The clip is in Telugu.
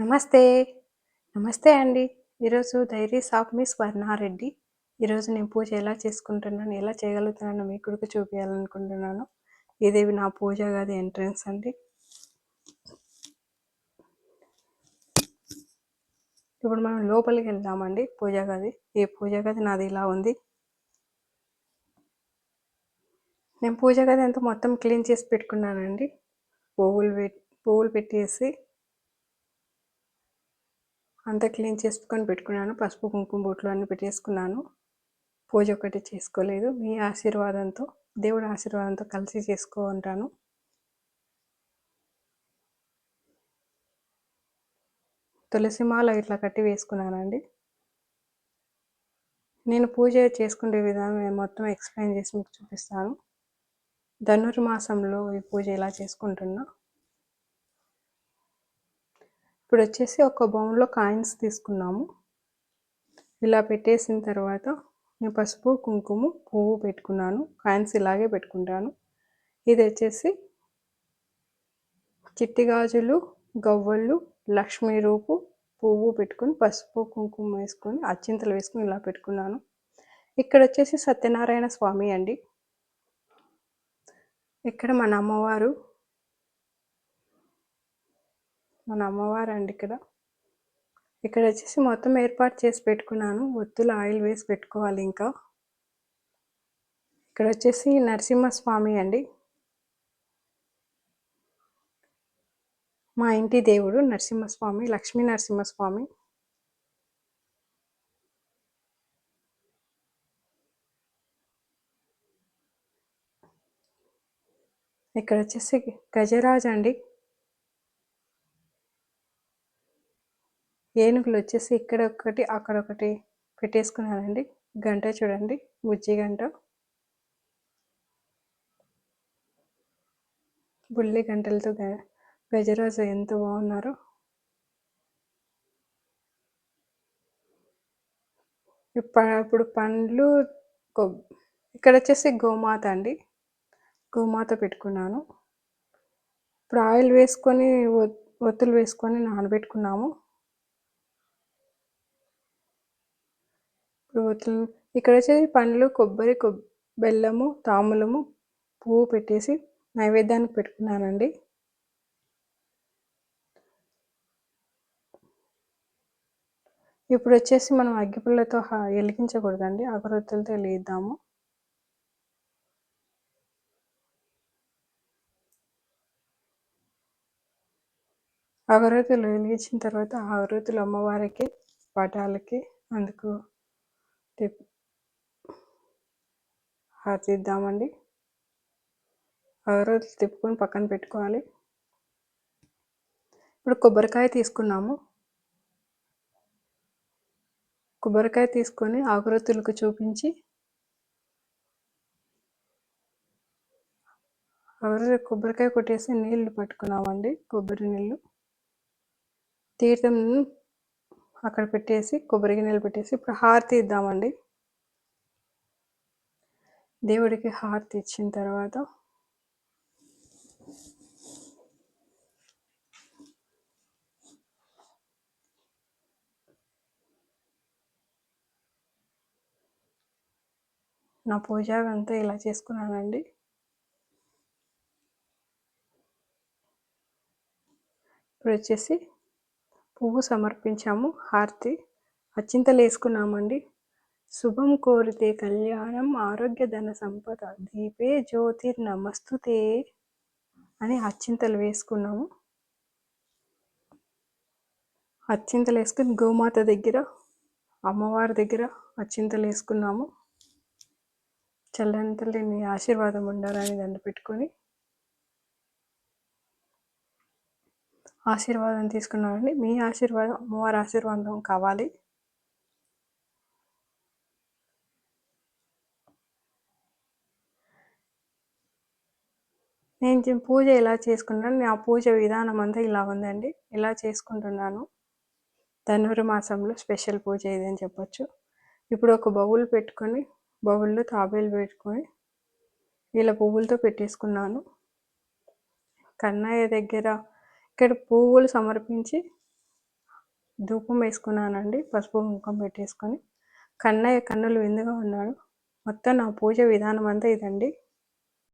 నమస్తే. నమస్తే అండి. ఈరోజు డైరీస్ ఆఫ్ మిస్ వర్ణారెడ్డి. ఈరోజు నేను పూజ ఎలా చేసుకుంటున్నాను, ఎలా చేయగలుగుతున్నాను మీ కొడుకు చూపించాలనుకుంటున్నాను ఇది నా పూజ గది ఎంట్రన్స్ అండి. ఇప్పుడు మనం లోపలికి వెళ్దామండి పూజ గది. ఈ పూజ గది నాది ఇలా ఉంది. నేను పూజ గది అంతా మొత్తం క్లీన్ చేసి పెట్టుకున్నానండి. పువ్వులు పెట్టి పువ్వులు పెట్టేసి అంతా క్లీన్ చేసుకొని పెట్టుకున్నాను. పసుపు, కుంకుమ బొట్లు అన్నీ పెట్టేసుకున్నాను. పూజ ఒకటి చేసుకోలేదు. మీ ఆశీర్వాదంతో, దేవుడి ఆశీర్వాదంతో కలిసి చేసుకుంటాను. తులసి మాల ఇట్లా కట్టి వేసుకున్నానండి. నేను పూజ చేసుకునే విధానం మొత్తం ఎక్స్ప్లెయిన్ చేసి మీకు చూపిస్తాను. ధనుర్మాసంలో ఈ పూజ ఎలా చేసుకుంటున్నా ఇప్పుడు వచ్చేసి ఒక బౌన్లో కాయిన్స్ తీసుకున్నాము. ఇలా పెట్టేసిన తర్వాత నేను పసుపు, కుంకుమ, పువ్వు పెట్టుకున్నాను. కాయిన్స్ ఇలాగే పెట్టుకుంటాను. ఇది వచ్చేసి చిట్టి గాజులు, గవ్వలు, లక్ష్మీ రూపు, పువ్వు పెట్టుకొని పసుపు, కుంకుమ వేసుకొని అచ్చింతలు వేసుకొని ఇలా పెట్టుకున్నాను. ఇక్కడ వచ్చేసి సత్యనారాయణ స్వామి అండి. ఇక్కడ మన అమ్మవారు మన అమ్మవారు అండి ఇక్కడ. ఇక్కడ వచ్చేసి మొత్తం ఏర్పాటు చేసి పెట్టుకున్నాను. ఒత్తులు ఆయిల్ వేసి పెట్టుకోవాలి ఇంకా. ఇక్కడ వచ్చేసి నరసింహస్వామి అండి. మా ఇంటి దేవుడు నరసింహస్వామి లక్ష్మీ నరసింహస్వామి. ఇక్కడ వచ్చేసి గజరాజ్ అండి ఏనుగులు వచ్చేసి ఇక్కడ ఒకటి అక్కడ ఒకటి పెట్టేసుకున్నానండి గంట చూడండి. బుజ్జి గంట. బుల్లి గంటలతో గజరాజు ఎంత బాగున్నారో. ఇప్పుడు పండ్లు ఇక్కడ వచ్చేసి గోమాత అండి. గోమాత పెట్టుకున్నాను. ఇప్పుడు ఆయిల్ వేసుకొని ఒత్తులు వేసుకొని నానబెట్టుకున్నాము. ఇప్పుడు ఇక్కడ వచ్చేసి పండ్లు కొబ్బరి కొబ్ బెల్లము తాములము పువ్వు పెట్టేసి నైవేద్యానికి పెట్టుకున్నానండి. ఇప్పుడు వచ్చేసి మనం అగ్గిపుల్లతో వెలిగించకూడదండి. అగరొత్తులతో వెలిగిద్దాము. అగరొత్తులు వెలిగించిన తర్వాత అగరొత్తులు అమ్మవారికి పటాలకి అందుకు టిప్ హారతిద్దామండి అగరొత్తులు తిప్పుకొని పక్కన పెట్టుకోవాలి. ఇప్పుడు కొబ్బరికాయ తీసుకున్నాము. కొబ్బరికాయ తీసుకొని ఆకురొత్తులకు చూపించి ఎవరు కొబ్బరికాయ కొట్టేసి నీళ్ళు పట్టుకున్నామండి. కొబ్బరి నీళ్ళు తీర్థం అక్కడ పెట్టేసి కొబ్బరి గిన్నెలు పెట్టేసి ఇప్పుడు హారతి ఇద్దామండి. దేవుడికి హారతి ఇచ్చిన తర్వాత నా పూజ అంతా ఇలా చేసుకున్నానండి. ఇప్పుడు వచ్చేసి పువ్వు సమర్పించాము. హారతి. అచ్చింతలు వేసుకున్నామండి శుభం కోరితే కళ్యాణం ఆరోగ్య ధన సంపద దీపే జ్యోతిర్ నమస్తుతే అని అచ్చింతలు వేసుకున్నాము. అచ్చింతలు వేసుకుని గోమాత దగ్గర అమ్మవారి దగ్గర అచ్చింతలు వేసుకున్నాము. చల్లంతలు నీ ఆశీర్వాదం ఉండాలని దండ పెట్టుకొని ఆశీర్వాదం తీసుకున్నామండి మీ ఆశీర్వాదం అమ్మవారి ఆశీర్వాదం కావాలి. నేను పూజ ఎలా చేసుకుంటాను నా పూజ విధానం అంతా ఇలా ఉందండి. ఇలా చేసుకుంటున్నాను. ధనుర్మాసంలో స్పెషల్ పూజ ఇది అని చెప్పొచ్చు. ఇప్పుడు ఒక బౌల్ పెట్టుకొని బౌల్లో తాబేలు పెట్టుకొని ఇలా పువ్వులతో పెట్టేసుకున్నాను. కన్నయ్య దగ్గర ఇక్కడ పువ్వులు సమర్పించి ధూపం వేసుకున్నానండి. పసుపు ముఖం పెట్టేసుకొని కన్నయ్య కన్నులు విందుగా ఉన్నాడు. మొత్తం నా పూజ విధానం అంతా ఇదండి.